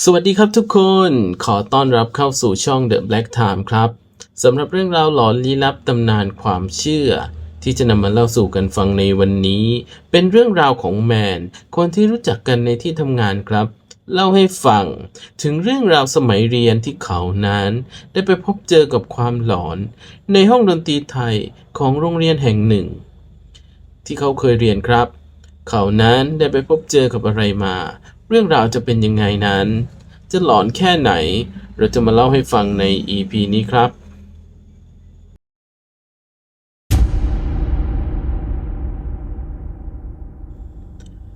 สวัสดีครับทุกคน ขอต้อนรับเข้าสู่ช่อง The Black Time ครับสำหรับเรื่องราวหลอนลี้ลับตำนานความเชื่อ ที่จะนำมาเล่าสู่กันฟังในวันนี้ เป็นเรื่องราวของแมน คนที่รู้จักกันในที่ทำงานครับ เล่าให้ฟัง ถึงเรื่องราวสมัยเรียนที่เขานั้น ได้ไปพบเจอกับความหลอน ในห้องดนตรีไทยของโรงเรียนแห่งหนึ่ง ที่เขาเคยเรียนครับ เขานั้นได้ไปพบเจอกับอะไรมา เรื่องราวจะเป็นยังไงนั้น จะหลอนแค่ไหน เราจะมาเล่าให้ฟังใน EP นี้ครับ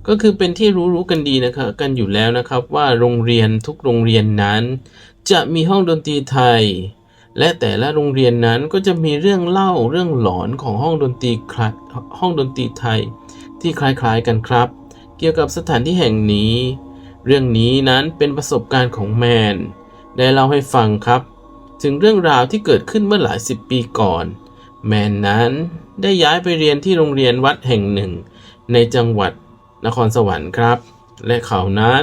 ก็คือเป็นที่รู้ๆกันดีนะครับกันอยู่แล้วนะครับว่าโรงเรียนทุกโรงเรียนนั้น จะมีห้องดนตรีไทย และแต่ละโรงเรียนนั้นก็จะมีเรื่องเล่าเรื่องหลอนของห้องดนตรีคละห้องดนตรีไทย ที่คล้ายๆกันครับ เกี่ยวกับสถานที่แห่งนี้ เรื่องนี้นั้นเป็นประสบการณ์ของแมน ได้เล่าให้ฟังครับ ถึงเรื่องราวที่เกิดขึ้นเมื่อหลายสิบปีก่อน แมนนั้นได้ย้ายไปเรียนที่โรงเรียนวัดแห่งหนึ่ง ในจังหวัดนครสวรรค์ครับ และเขานั้น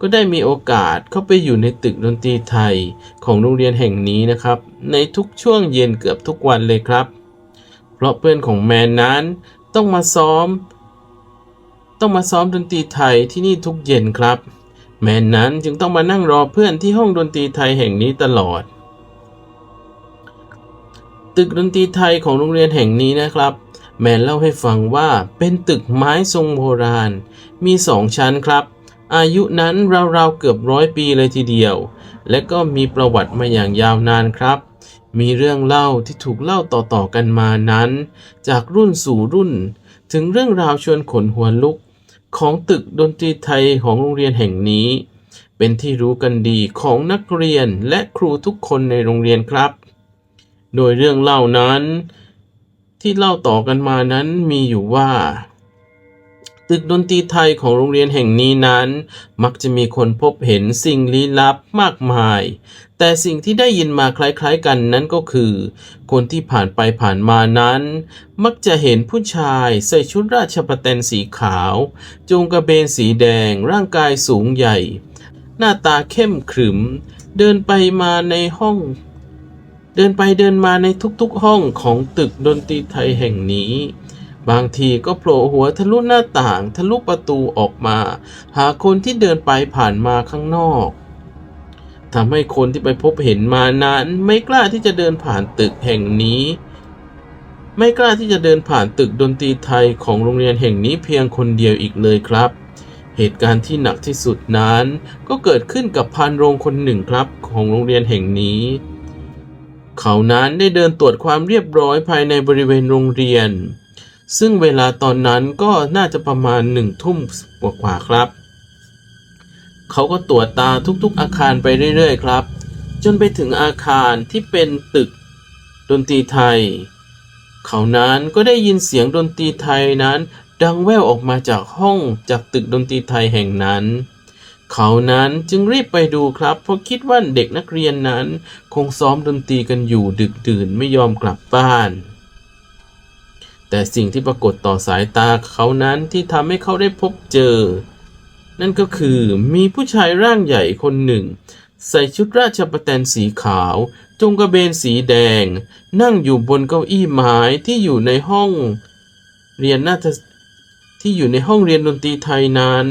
ก็ได้มีโอกาสเข้าไปอยู่ในตึกดนตรีไทยของโรงเรียนแห่งนี้นะครับ ในทุกช่วงเย็นเกือบทุกวันเลยครับ เพราะเพื่อนของแมนนั้นต้องมาซ้อม ต้องมาซ้อมดนตรีไทยที่นี่ทุกเย็นครับ แมนนั้นจึงต้องมานั่งรอเพื่อนที่ห้องดนตรีไทยแห่งนี้ตลอด ตึกดนตรีไทยของโรงเรียนแห่งนี้นะครับ แมนเล่าให้ฟังว่าเป็นตึกไม้ทรงโบราณ มีสองชั้นครับ อายุนั้นราวๆเกือบร้อยปีเลยทีเดียว และก็มีประวัติมาอย่างยาวนานครับมีเรื่องเล่าที่ถูกเล่าต่อๆกันมานั้น จากรุ่นสู่รุ่น ถึงเรื่องราวชวนขนหัวลุก ของตึกดนตรีไทยของโรงเรียนแห่งนี้ เป็นที่รู้กันดีของนักเรียนและครูทุกคนในโรงเรียนครับ โดยเรื่องเล่านั้น ที่เล่าต่อกันมานั้นมีอยู่ว่า ตึกดนตรีไทยของโรงเรียนแห่งนี้นั้น มักจะมีคนพบเห็นสิ่งลี้ลับมากมาย แต่สิ่งที่ได้ยินมาคล้ายๆกันนั้นก็คือ คนที่ผ่านไปผ่านมานั้น มักจะเห็นผู้ชายใส่ชุดราชประแตนสีขาวจูงกระเบนสีแดงร่างกายสูงใหญ่ หน้าตาเข้มขรึม เดินไปมาในห้อง เดินไปเดินมาในทุกๆห้องของตึกดนตรีไทยแห่งนี้ บางทีก็โผล่หัวทะลุหน้าต่างทะลุประตูออกมา หาคนที่เดินไปผ่านมาข้างนอกทำให้คนที่ไปพบเห็นมานั้นไม่กล้าที่จะเดินผ่านตึกแห่งนี้ ไม่กล้าที่จะเดินผ่านตึกดนตรีไทยของโรงเรียนแห่งนี้เพียงคนเดียวอีกเลยครับ เหตุการณ์ที่หนักที่สุดนั้น ก็เกิดขึ้นกับพานโรงคนหนึ่งครับของโรงเรียนแห่งนี้ เขานั้นได้เดินตรวจความเรียบร้อยภายในบริเวณโรงเรียน ซึ่งเวลาตอนนั้นก็น่าจะประมาณหนึ่งทุ่มกว่าๆครับ เขาก็ตรวจตาทุกๆอาคารไปเรื่อยๆครับ จนไปถึงอาคารที่เป็นตึกดนตรีไทย เขานั้นก็ได้ยินเสียงดนตรีไทยนั้น ดังแว่วออกมาจากห้องจากตึกดนตรีไทยแห่งนั้น เขานั้นจึงรีบไปดูครับ เพราะคิดว่าเด็กนักเรียนนั้น คงซ้อมดนตรีกันอยู่ดึกดื่นไม่ยอมกลับบ้าน แต่สิ่งที่ปรากฏต่อสายตาเขานั้นที่ทำให้เขาได้พบเจอ นั่นก็คือมีผู้ชายร่างใหญ่คนหนึ่ง ใส่ชุดราชประแตนสีขาว จงกระเบนสีแดง นั่งอยู่บนเก้าอี้ไม้ที่อยู่ในห้อง เรียนนาฏที่อยู่ในห้องเรียนดนตรีไทยนั้น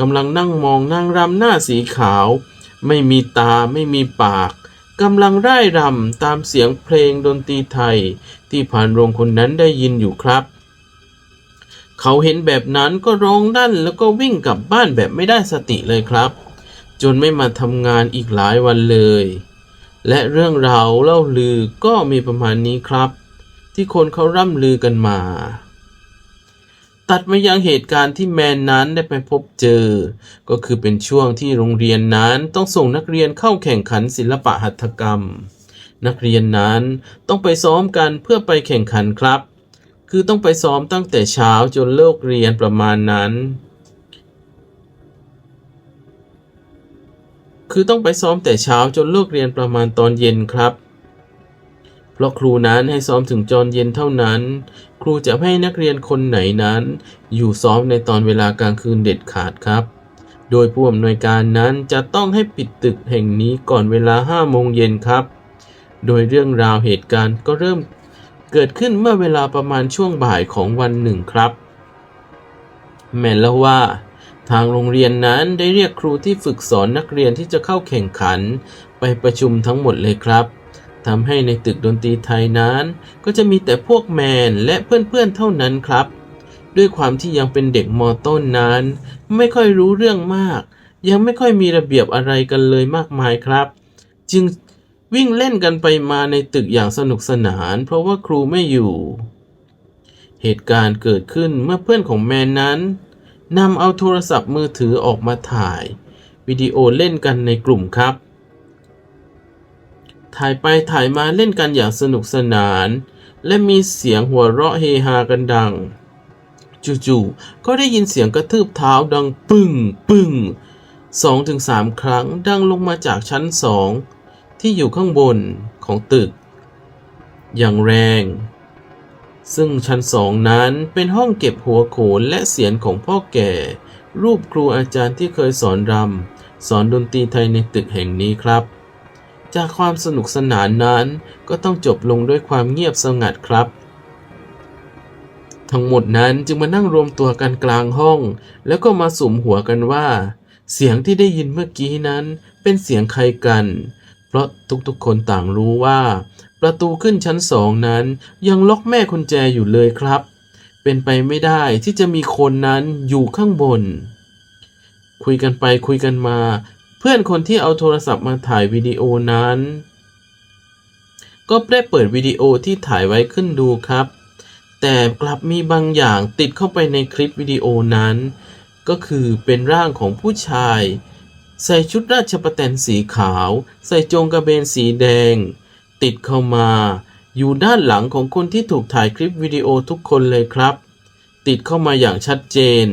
กำลังนั่งมองนางรำหน้าสีขาว ไม่มีตาไม่มีปาก กำลังร่ายรำตามเสียงเพลงดนตรีไทย ที่ผ่านโรงคนนั้นได้ยินอยู่ครับ เขาเห็นแบบนั้นก็ร้องดันแล้วก็วิ่งกลับบ้านแบบไม่ได้สติเลยครับ จนไม่มาทำงานอีกหลายวันเลย และเรื่องราวเล่าลือก็มีประมาณนี้ครับ ที่คนเขาร่ำลือกันมา ตัดมายังเหตุการณ์ที่แมนนั้นได้ไปพบเจอ ก็คือเป็นช่วงที่โรงเรียนนั้นต้องส่งนักเรียนเข้าแข่งขันศิลปะหัตถกรรม นักเรียนนั้นต้องไปซ้อมกันเพื่อไปแข่งขันครับ คือต้องไปซ้อมตั้งแต่เช้าจนเลิกเรียนประมาณนั้น คือต้องไปซ้อมแต่เช้าจนเลิกเรียนประมาณตอนเย็นครับ เพราะครูนั้นให้ซ้อมถึงจอนเย็นเท่านั้น ครูจะให้นักเรียนคนไหนนั้น อยู่ซ้อมในตอนเวลากลางคืนเด็ดขาดครับ โดยผู้อำนวยการนั้นจะต้องให้ปิดตึกแห่งนี้ก่อนเวลา5โมงเย็นครับ โดยเรื่องราวเหตุการณ์ก็เริ่มเกิดขึ้นเมื่อเวลาประมาณช่วงบ่ายของวันหนึ่งครับ แม่นแล้วว่า ทางโรงเรียนนั้นได้เรียกครูที่ฝึกสอนนักเรียนที่จะเข้าแข่งขัน ไปประชุมทั้งหมดเลยครับ ทำให้ในตึกดนตรีไทยนั้น ก็จะมีแต่พวกแมนและเพื่อนๆเท่านั้นครับ ด้วยความที่ยังเป็นเด็กมต้นนั้น ไม่ค่อยรู้เรื่องมาก ยังไม่ค่อยมีระเบียบอะไรกันเลยมากมายครับ จึงวิ่งเล่นกันไปมาในตึกอย่างสนุกสนาน เพราะว่าครูไม่อยู่ เหตุการณ์เกิดขึ้นเมื่อเพื่อนของแมนนั้นนำเอาโทรศัพท์มือถือออกมาถ่าย วิดีโอเล่นกันในกลุ่มครับ ถ่ายไปถ่ายมาเล่นกันอย่างสนุกสนาน และมีเสียงหัวเราะเฮฮากันดัง จู่ๆก็ได้ยินเสียงกระทืบเท้าดังปึ้งปึ้งสองถึงสามครั้งดังลงมาจากชั้นสองที่อยู่ข้างบนของตึก อย่างแรง ซึ่งชั้นสองนั้นเป็นห้องเก็บหัวโขนและเสียงของพ่อแก่ รูปครูอาจารย์ที่เคยสอนรำสอนดนตรีไทยในตึกแห่งนี้ครับ จากความสนุกสนานนั้นก็ต้องจบลงด้วยความเงียบสงัดครับ ทั้งหมดนั้นจึงมานั่งรวมตัวกันกลางห้อง แล้วก็มาสุมหัวกันว่า เสียงที่ได้ยินเมื่อกี้นั้นเป็นเสียงใครกัน เพราะทุกๆคนต่างรู้ว่า ประตูขึ้นชั้นสองนั้นยังล็อกแม่กุญแจอยู่เลยครับ เป็นไปไม่ได้ที่จะมีคนนั้นอยู่ข้างบน คุยกันไปคุยกันมา เพื่อนคนที่เอาโทรศัพท์มาถ่ายวิดีโอนั้น ก็ได้เปิดวิดีโอที่ถ่ายไว้ขึ้นดูครับ แต่กลับมีบางอย่างติดเข้าไปในคลิปวิดีโอนั้น ก็คือเป็นร่างของผู้ชาย ใส่ชุดราชประแตนสีขาว ใส่จงกระเบนสีแดง ติดเข้ามา อยู่ด้านหลังของคนที่ถูกถ่ายคลิปวิดีโอทุกคนเลยครับ ติดเข้ามาอย่างชัดเจน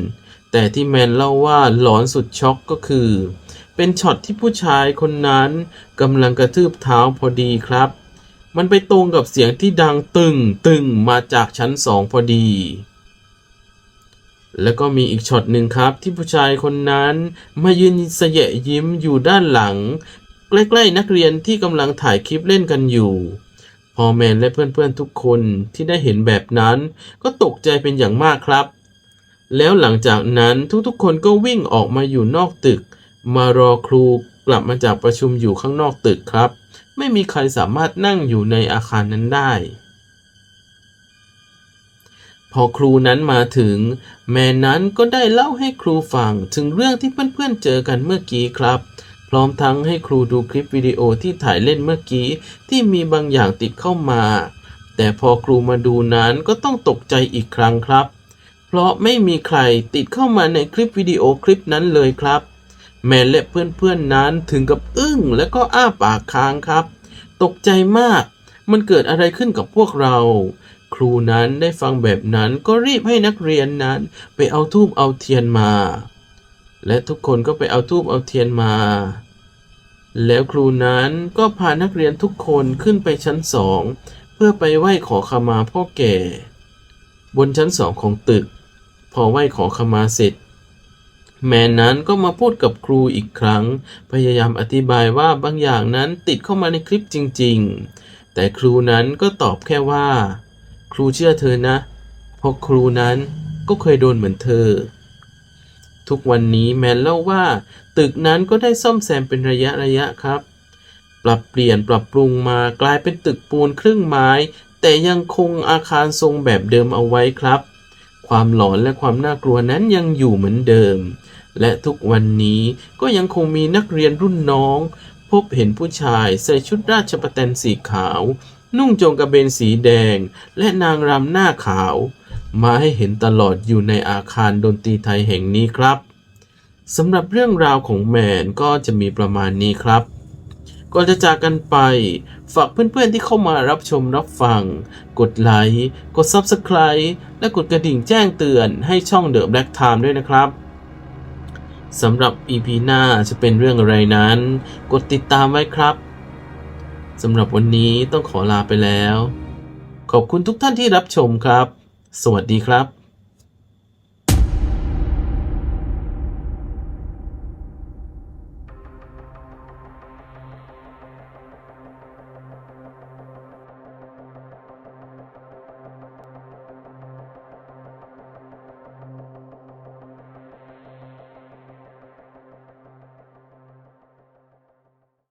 แต่ที่แมนเล่าว่าหลอนสุดช็อกก็คือ เป็นช็อตที่ผู้ชายคนนั้นกำลังกระทืบเท้าพอดีครับ มันไปตรงกับเสียงที่ดังตึงตึงมาจากชั้นสองพอดี แล้วก็มีอีกช็อตหนึ่งครับที่ผู้ชายคนนั้นมายืนเสยะยิ้มอยู่ด้านหลัง ใกล้ๆนักเรียนที่กำลังถ่ายคลิปเล่นกันอยู่พอแมนและเพื่อนๆทุกคนที่ได้เห็นแบบนั้น ก็ตกใจเป็นอย่างมากครับ แล้วหลังจากนั้นทุกๆคนก็วิ่งออกมาอยู่นอกตึก มารอครูกลับมาจากประชุมอยู่ข้างนอกตึกครับ ไม่มีใครสามารถนั่งอยู่ในอาคารนั้นได้ พอครูนั้นมาถึง แม่นั้นก็ได้เล่าให้ครูฟังถึงเรื่องที่เพื่อนๆเจอกันเมื่อกี้ครับ พร้อมทั้งให้ครูดูคลิปวิดีโอที่ถ่ายเล่นเมื่อกี้ ที่มีบางอย่างติดเข้ามา แต่พอครูมาดูนั้นก็ต้องตกใจอีกครั้งครับ เพราะไม่มีใครติดเข้ามาในคลิปวิดีโอคลิปนั้นเลยครับ แม่และเพื่อนๆนั้นถึงกับอึ้งและก็อ้าปากค้างครับ ตกใจมาก มันเกิดอะไรขึ้นกับพวกเรา ครูนั้นได้ฟังแบบนั้นก็รีบให้นักเรียนนั้นไปเอาทูบเอาเทียนมา และทุกคนก็ไปเอาทูบเอาเทียนมา แล้วครูนั้นก็พานักเรียนทุกคนขึ้นไปชั้นสองเพื่อไปไหว้ขอขมาพ่อแก่ บนชั้นสองของตึก พอไหว้ขอขมาเสร็จ แมนนั้นก็มาพูดกับครูอีกครั้ง พยายามอธิบายว่าบางอย่างนั้นติดเข้ามาในคลิปจริง ๆ แต่ครูนั้นก็ตอบแค่ว่า ครูเชื่อเธอนะ เพราะครูนั้นก็เคยโดนเหมือนเธอ ทุกวันนี้แมนเล่าว่า ตึกนั้นก็ได้ซ่อมแซมเป็นระยะระยะครับ ปรับเปลี่ยนปรับปรุงมากลายเป็นตึกปูนครึ่งไม้ แต่ยังคงอาคารทรงแบบเดิมเอาไว้ครับ ความหลอนและความน่ากลัวนั้นยังอยู่เหมือนเดิม และทุกวันนี้ก็ยังคงมีนักเรียนรุ่นน้อง พบเห็นผู้ชายใส่ชุดราชประแตนสีขาว นุ่งโจงกระเบนสีแดง และนางรำหน้าขาว มาให้เห็นตลอดอยู่ในอาคารดนตรีไทยแห่งนี้ครับสำหรับเรื่องราวของแมนก็จะมีประมาณนี้ครับก่อนจะจากกันไป ฝากเพื่อนๆที่เข้ามารับชมรับฟัง กดไลค์ กด Subscribe และกดกระดิ่งแจ้งเตือนให้ช่อง The Black Time ด้วยนะครับ สำหรับ EP หน้าจะเป็นเรื่องอะไรนั้น กดติดตามไว้ครับสำหรับวันนี้ต้องขอลาไปแล้ว ขอบคุณทุกท่านที่รับชมครับ สวัสดีครับ